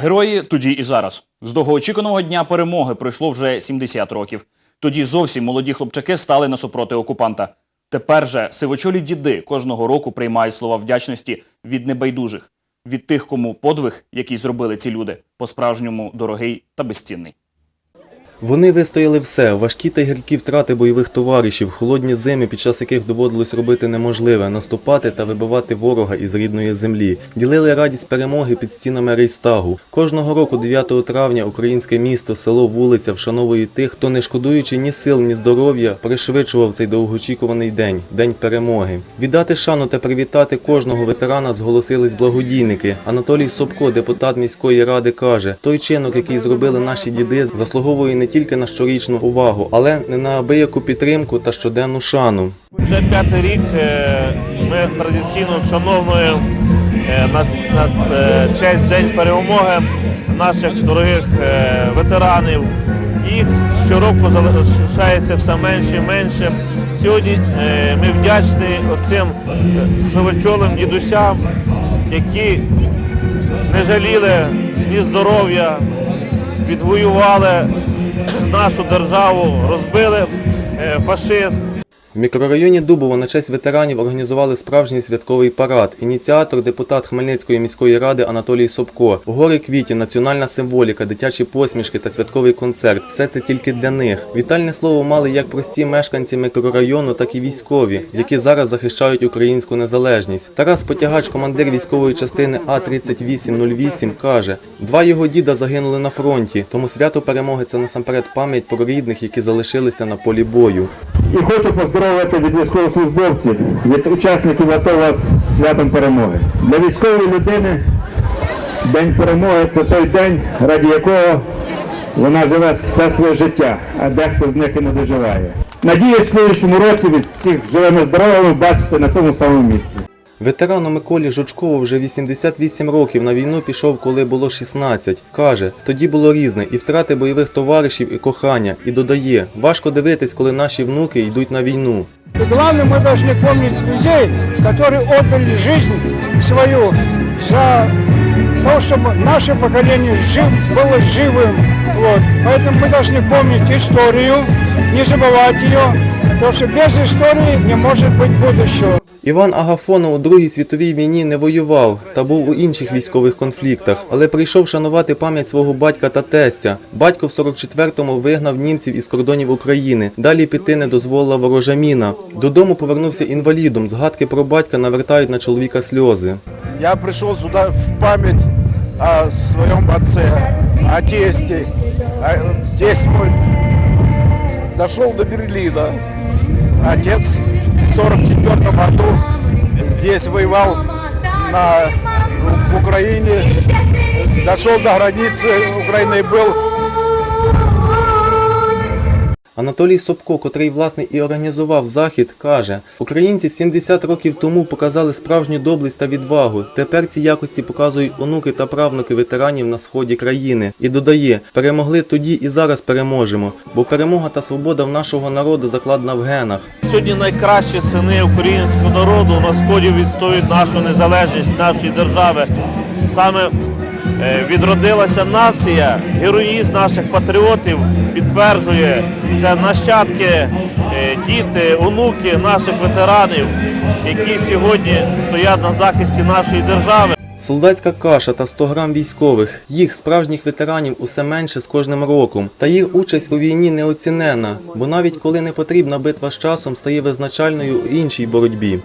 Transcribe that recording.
Герої тоді і зараз. З довгоочікуваного дня перемоги пройшло вже 70 років. Тоді зовсім молоді хлопчаки стали насупроти окупанта. Тепер же сивочолі діди кожного року приймають слова вдячності від небайдужих, від тих, кому подвиг, який зробили ці люди, по-справжньому дорогий та безцінний. Вони вистояли все, важкі та гіркі втрати бойових товаришів, холодні зими, під час яких доводилось робити неможливе наступати та вибивати ворога із рідної землі. Ділили радість перемоги під стінами Рейстагу. Кожного року, 9 травня, українське місто, село, вулиця вшановує тих, хто, не шкодуючи ні сил, ні здоров'я, пришвидшував цей довгоочікуваний день день перемоги. Віддати шану та привітати кожного ветерана зголосились благодійники. Анатолій Собко, депутат міської ради, каже: той чинок, який зробили наші діди, заслуговує не тільки на щорічну увагу, але не на абияку підтримку та щоденну шану. Вже п'ятий рік е, ми традиційно вшановуємо е, на, на е, честь День перемоги наших дорогих ветеранів. Їх щороку залишається все менше і менше. Сьогодні ми вдячні оцим сивочолим дідусям, які не жаліли ні здоров'я, відвоювали нашу державу, розбили е, фашизм. В мікрорайоні Дубово на честь ветеранів організували справжній святковий парад. Ініціатор, депутат Хмельницької міської ради Анатолій Собко. Гори квітів, національна символіка, дитячі посмішки та святковий концерт. Все це тільки для них. Вітальне слово мали як прості мешканці мікрорайону, так і військові, які зараз захищають українську незалежність. Тарас Потягач, командир військової частини А 3808 каже: два його діда загинули на фронті, тому свято перемоги це насамперед пам'ять про рідних, які залишилися на полі бою. І хочу поздоровити від військовослужбовців, від учасників АТО вас святом перемоги. Для військової людини День перемоги це той день, раді якого вона живе все своє життя, а дехто з них і не доживає. Надіюсь, в слідчому році від всіх живими здоровими бачите на цьому самому місці. Ветерану Миколі Жучкову вже 88 років на війну пішов, коли було 16. Каже, тоді було різне і втрати бойових товаришів, і кохання. І додає, важко дивитись, коли наші внуки йдуть на війну. И главное, мы должны помнить людей, которые отдали жизнь свою за то, чтобы наше поколение жив, было живым. Вот. Поэтому мы должны помнить историю, не забывать ее, потому что без истории не может быть будущего. Іван Агафонов у Другій світовій війні не воював та був у інших військових конфліктах, але прийшов шанувати пам'ять свого батька та тестя. Батько в 44-му вигнав німців із кордонів України. Далі піти не дозволила ворожа міна. Додому повернувся інвалідом. Згадки про батька навертають на чоловіка сльози. Я прийшов сюди в пам'ять о своєму отці, о тесті. Тесть мой дійшов до Берліна. Отець 44 году здесь воевал на, в Украине, дошел до границы Украины и был Анатолій Собко, котрий власне і організував захід, каже: Українці 70 років тому показали справжню доблесть та відвагу. Тепер ці якості показують онуки та правнуки ветеранів на сході країни і додає: перемогли тоді і зараз переможемо, бо перемога та свобода в нашого народу закладена в генах. Сьогодні найкращі сини українського народу на сході відстоюють нашу незалежність нашої держави. Саме е, відродилася нація, героїзм наших патріотів підтверджує це нащадки, е, діти, онуки наших ветеранів, які сьогодні стоять на захисті нашої держави. Солдатська каша та 100 грам військових, їх справжніх ветеранів усе менше з кожним роком. Та їх участь у війні неоцінена, бо навіть коли не потрібна битва з часом стає визначальною у іншій боротьбі.